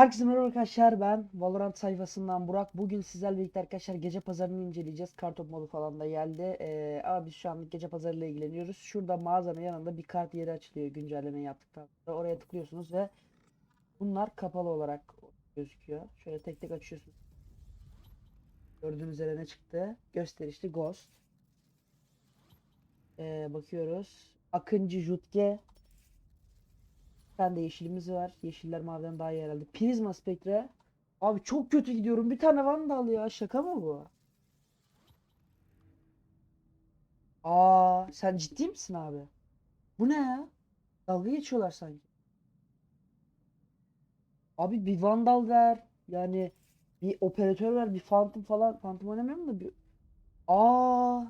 Herkese merhaba arkadaşlar ben Valorant sayfasından Burak. Bugün sizlerle birlikte arkadaşlar gece pazarını inceleyeceğiz. Kartop modu falan da geldi. Ee, ama biz şu anlık gece pazarıyla ilgileniyoruz. Şurada mağazanın yanında bir kart yeri açılıyor güncelleme yaptıktan sonra. Oraya tıklıyorsunuz ve bunlar kapalı olarak gözüküyor. Şöyle tek tek açıyorsunuz. Gördüğünüz üzere ne çıktı? Gösterişli Ghost. Ee, bakıyoruz. Akıncı Jutge. Tane de yeşilimiz var. Yeşiller maviden daha iyi herhalde. Prizma Spectre. Abi çok kötü gidiyorum. Bir tane Vandal ya. Şaka mı bu? Aa, sen ciddi misin abi? Bu ne ya? Dalga geçiyorlar sanki. Abi bir Vandal ver. Yani bir operatör ver. Bir Phantom falan. Phantom oynamıyorum da bir... Aa.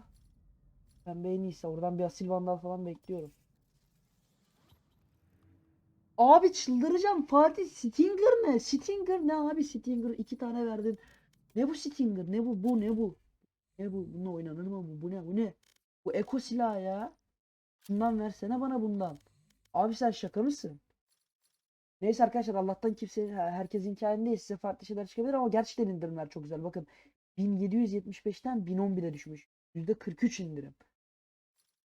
Ben en iyisi. Oradan bir asil Vandal falan bekliyorum. Abi çıldıracağım Fatih Stinger ne? Stinger ne abi Stinger iki tane verdin. Ne bu Stinger? Ne bu? Bu ne bu? Ne bu? Bununla oynanır mı bu? Bu ne? Bu ne? Bu eko silahı ya. Bundan versene bana bundan. Abi sen şaka mısın? Neyse arkadaşlar Allah'tan kimse herkesin hikayende size farklı şeyler çıkabilir ama gerçekten indirimler çok güzel. Bakın 1775'ten 1011'e düşmüş. %43 indirim.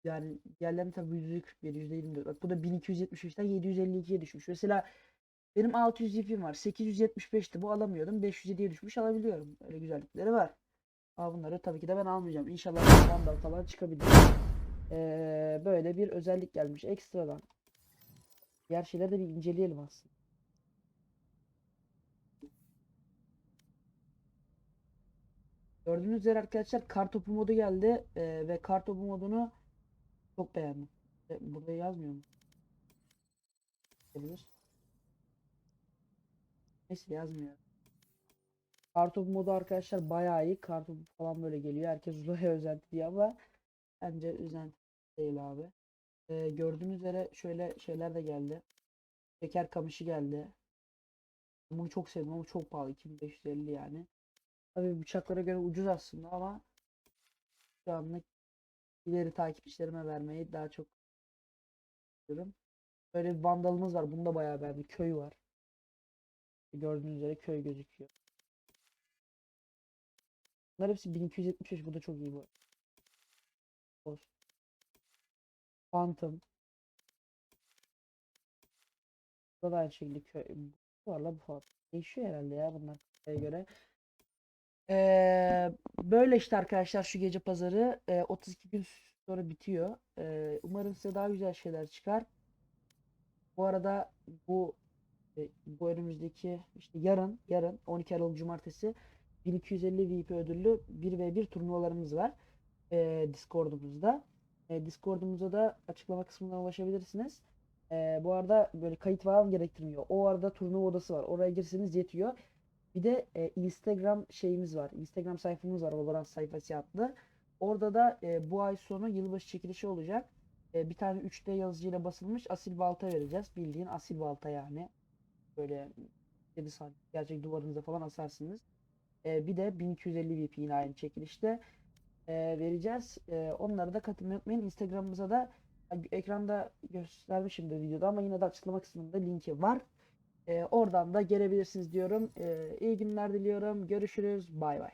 Yani diğerlerinin tabii %41, %24. Bak bu da 1275'ten 752'ye düşmüş. Mesela benim 600 ipim var. 875'ti bu alamıyordum. 507'ye düşmüş alabiliyorum. Öyle güzellikleri var. Ama bunları tabii ki de ben almayacağım. İnşallah Vandal falan çıkabilir. Ee, böyle bir özellik gelmiş ekstradan. Diğer şeyleri de bir inceleyelim aslında. Gördüğünüz üzere arkadaşlar kartopu modu geldi Ee, ve kartopu modunu çok beğendim. E, Burada yazmıyor mu? Olabilir. Neyse yazmıyor. Kartopu modu arkadaşlar bayağı iyi. Kartopu falan böyle geliyor. Herkes uzaya özenti diyor ama bence özenti değil abi. Ee, gördüğünüz üzere şöyle şeyler de geldi. Şeker kamışı geldi. Bunu çok sevdim ama çok pahalı. 2550 yani. Tabii bıçaklara göre ucuz aslında ama şu anlık ileri takipçilerime vermeyi daha çok istiyorum. Böyle bir vandalımız var. Bunda bayağı beğendim. Köy var. Gördüğünüz üzere köy gözüküyor. Bunlar hepsi 1275. Bu da çok iyi bu. Olsun. Phantom. Burada da aynı şekilde köy. Bu var la bu falan. Değişiyor herhalde ya bunlar göre. Ee, böyle işte arkadaşlar şu gece pazarı Ee, 32 gün sonra bitiyor. Ee, umarım size daha güzel şeyler çıkar. Bu arada bu e, bu önümüzdeki işte yarın yarın 12 Aralık Cumartesi 1250 VIP ödüllü 1v1 turnuvalarımız var. Ee, Discord'umuzda. Ee, Discord'umuza da açıklama kısmından ulaşabilirsiniz. Ee, bu arada böyle kayıt falan gerektirmiyor. O arada turnuva odası var. Oraya girseniz yetiyor. Bir de e, Instagram şeyimiz var. Instagram sayfamız var. Valorant sayfası adlı. Orada da e, bu ay sonu yılbaşı çekilişi olacak. E, bir tane 3D yazıcıyla basılmış asil balta vereceğiz. Bildiğin asil balta yani. Böyle 7 santim gerçek duvarınıza falan asarsınız. E, bir de 1250 VP yine aynı çekilişte e, vereceğiz. E, onlara da katılmayı unutmayın. Instagram'ımıza da ekranda göstermişim de videoda ama yine de açıklama kısmında linki var. Ee, oradan da gelebilirsiniz diyorum. Ee, iyi günler diliyorum. Görüşürüz. Bay bay.